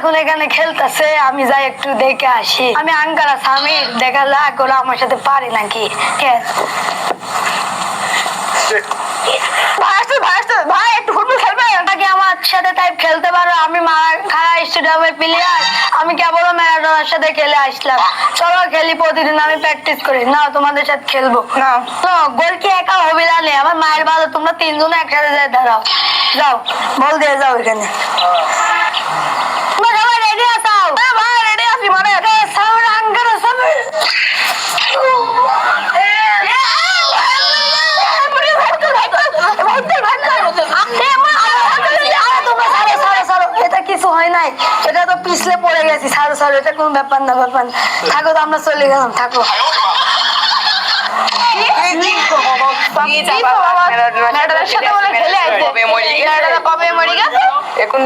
এখন এখানে খেলতেছে, আমি যাই একটু দেখে আসি। আমি আঙ্কারা স্বামীর দেখা যাক ওরা আমার সাথে পারে নাকি। আমি ম্যারাডোনার সাথে খেলে আসলাম? চলো, খেলি প্রতিদিন, আমি প্র্যাকটিস করি। না তোমাদের সাথে খেলব। না গোল কি একা হবে না নে? আমার মায়ের ভালো তোমরা তিনজন একসাথে যাই দাঁড়াও। যাও বল দিয়ে যাও এখানে। নাই এটা তো পিছলে পড়ে গেছি সারো সারো এটা কোনো ব্যাপার না ব্যাপার না। থাকো তো আমরা চলে গেলাম থাকো। এখন